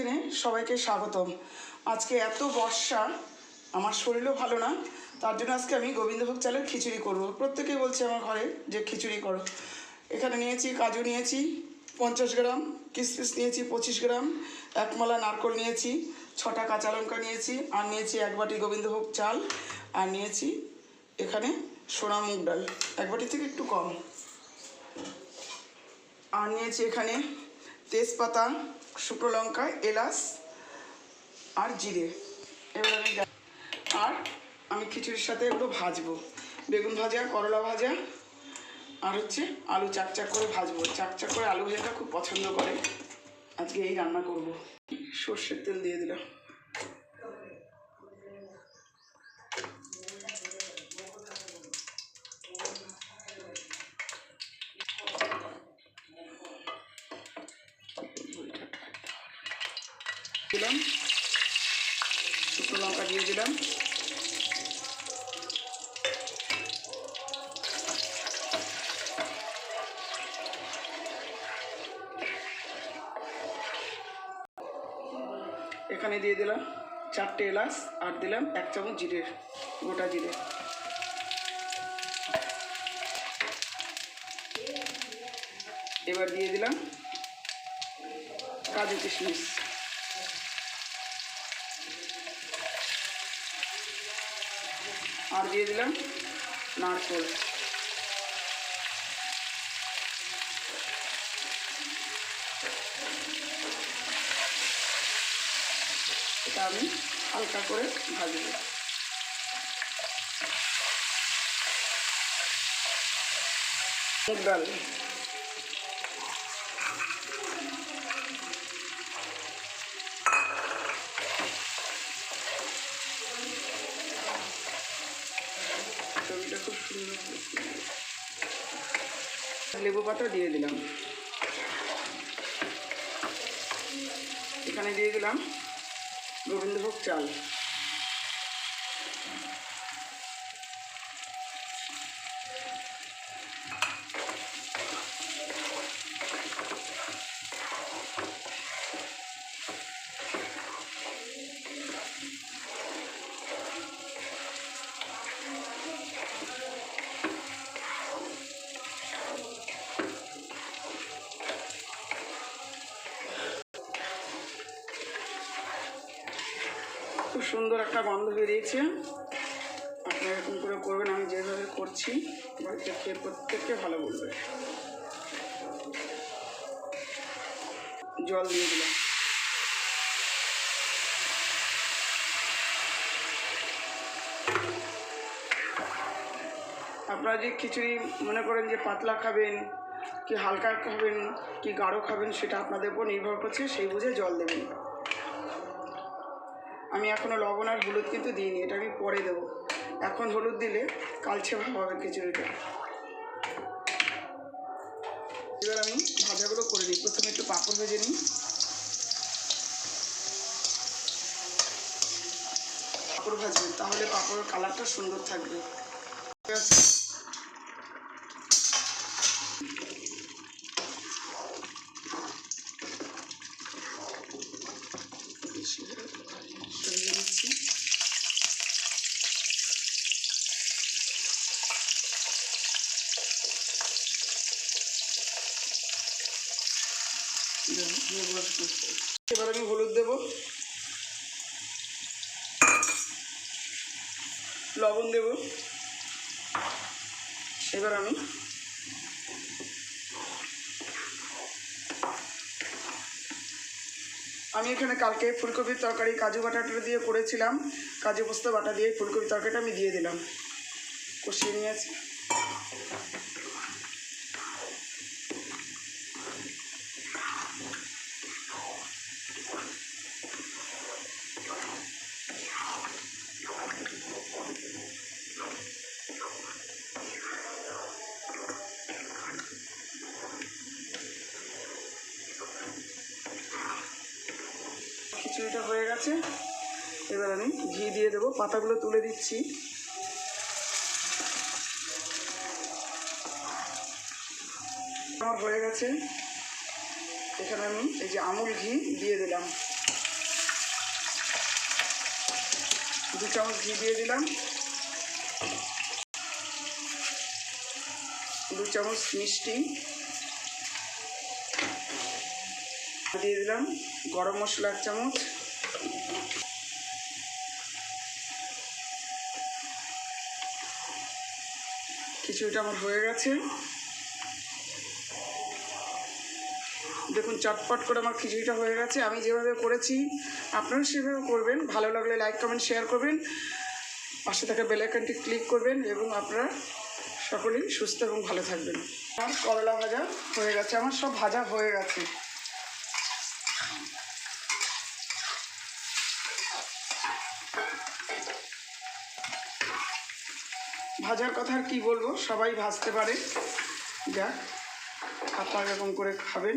কিচেনে সবাইকে স্বাগতম। আজকে এত বর্ষা, আমার শরীরও ভালো না, তার জন্য আজকে আমি গোবিন্দভোগ চালের খিচুড়ি করব। প্রত্যেকেই বলছে আমার ঘরে যে, খিচুড়ি করো। এখানে নিয়েছি কাজু নিয়েছি, পঞ্চাশ গ্রাম কিশমিশ নিয়েছি পঁচিশ গ্রাম একমালা নারকল নিয়েছি, ছটা কাঁচা লঙ্কা নিয়েছি, আর নিয়েছি এক বাটি গোবিন্দভোগ চাল, আর নিয়েছি এখানে সোনা মুগ ডাল, এক বাটি থেকে একটু কম। আর নিয়েছি এখানে তেজপাতা শুকনো লঙ্কা, এলাচ আর জিরে। এবার আমি আর আমি খিচুড়ির সাথে এগুলো ভাজবো। বেগুন ভাজা, করলা ভাজা, আর হচ্ছে আলু চাকচাক করে ভাজবো। চাকচাক করে আলু ভাজাটা খুব পছন্দ করে। আজকে এই রান্না করব। সর্ষের তেল দিয়ে দিলাম। দিলাম। শুকনো লঙ্কা দিয়ে দিলাম। এখানে দিয়ে দিলাম চারটে এলাচ আর দিলাম এক চামচ জিরে, গোটা জিরে। এবার দিয়ে দিলাম কাজু কিশমিশ। আর দিয়ে দিলাম নারকল। এটা আমি হালকা করে ভাজব। ডাল ছবিটা খুব সুন্দর হয়েছে। লেবু পাতা দিয়ে দিলাম। এখানে দিয়ে দিলাম গোবিন্দভোগ চাল। সুন্দর একটা গন্ধ বেরিয়েছে। আপনারা এরকম করে করবেন, আমি যেভাবে করছি, বাড়িতে খেয়ে প্রত্যেককে ভালো বলবে। জল দিয়ে দিলাম। আপনারা যে খিচুড়ি মনে করেন যে পাতলা খাবেন, কি হালকা খাবেন, কি গাঢ় খাবেন, সেটা আপনাদের উপর নির্ভর করছে, সেই বুঝে জল দেবেন। আমি এখনও লবণ আর হলুদ কিন্তু দিইনি এটা আমি পরে দেবো। এখন হলুদ দিলে কালচে ভাব হবে খিচুড়িটা। এবার আমি ভাজাগুলো করে নিই। প্রথমে একটু পাঁপড় ভেজে নিই। পাঁপড় ভাজবেন, তাহলে পাঁপড়ের কালারটা সুন্দর থাকবে। এবার আমি হলুদ দেব। লবণ দেব। এবার আমি আমি এখানে কালকে ফুলকপির তরকারি কাজু বাটাটা দিয়ে করেছিলাম। কাজু পোস্ত বাটা দিয়ে ফুলকপির তরকারিটা আমি দিয়ে দিলাম। কষিয়ে নিয়েছি। খিচুড়িটা হয়ে গেছে। এবার আমি ঘি দিয়ে দেবো। পাতাগুলো তুলে দিচ্ছি। আমার হয়ে গেছে। এখানে আমি এই যে আমুল ঘি দিয়ে দিলাম। দু চামচ ঘি দিয়ে দিলাম। দু চামচ মিষ্টি। দিয়ে দিলাম গরম মশলা এক চামচ। খিচুড়িটা আমার হয়ে গেছে। দেখুন, চটপট করে আমার খিচুড়িটা হয়ে গেছে। আমি যেভাবে করেছি, আপনারা সেভাবে করবেন। ভালো লাগলে লাইক, কমেন্ট, শেয়ার করবেন। পাশে থাকা বেলাইকনটি ক্লিক করবেন এবং আপনারা সকলেই সুস্থ এবং ভালো থাকবেন। আমার করলা ভাজা হয়ে গেছে। আমার সব ভাজা হয়ে গেছে। ভাজার কথা আর কি বলব? সবাই ভাজতে পারে। যাক আপনারা এরকম করে খাবেন।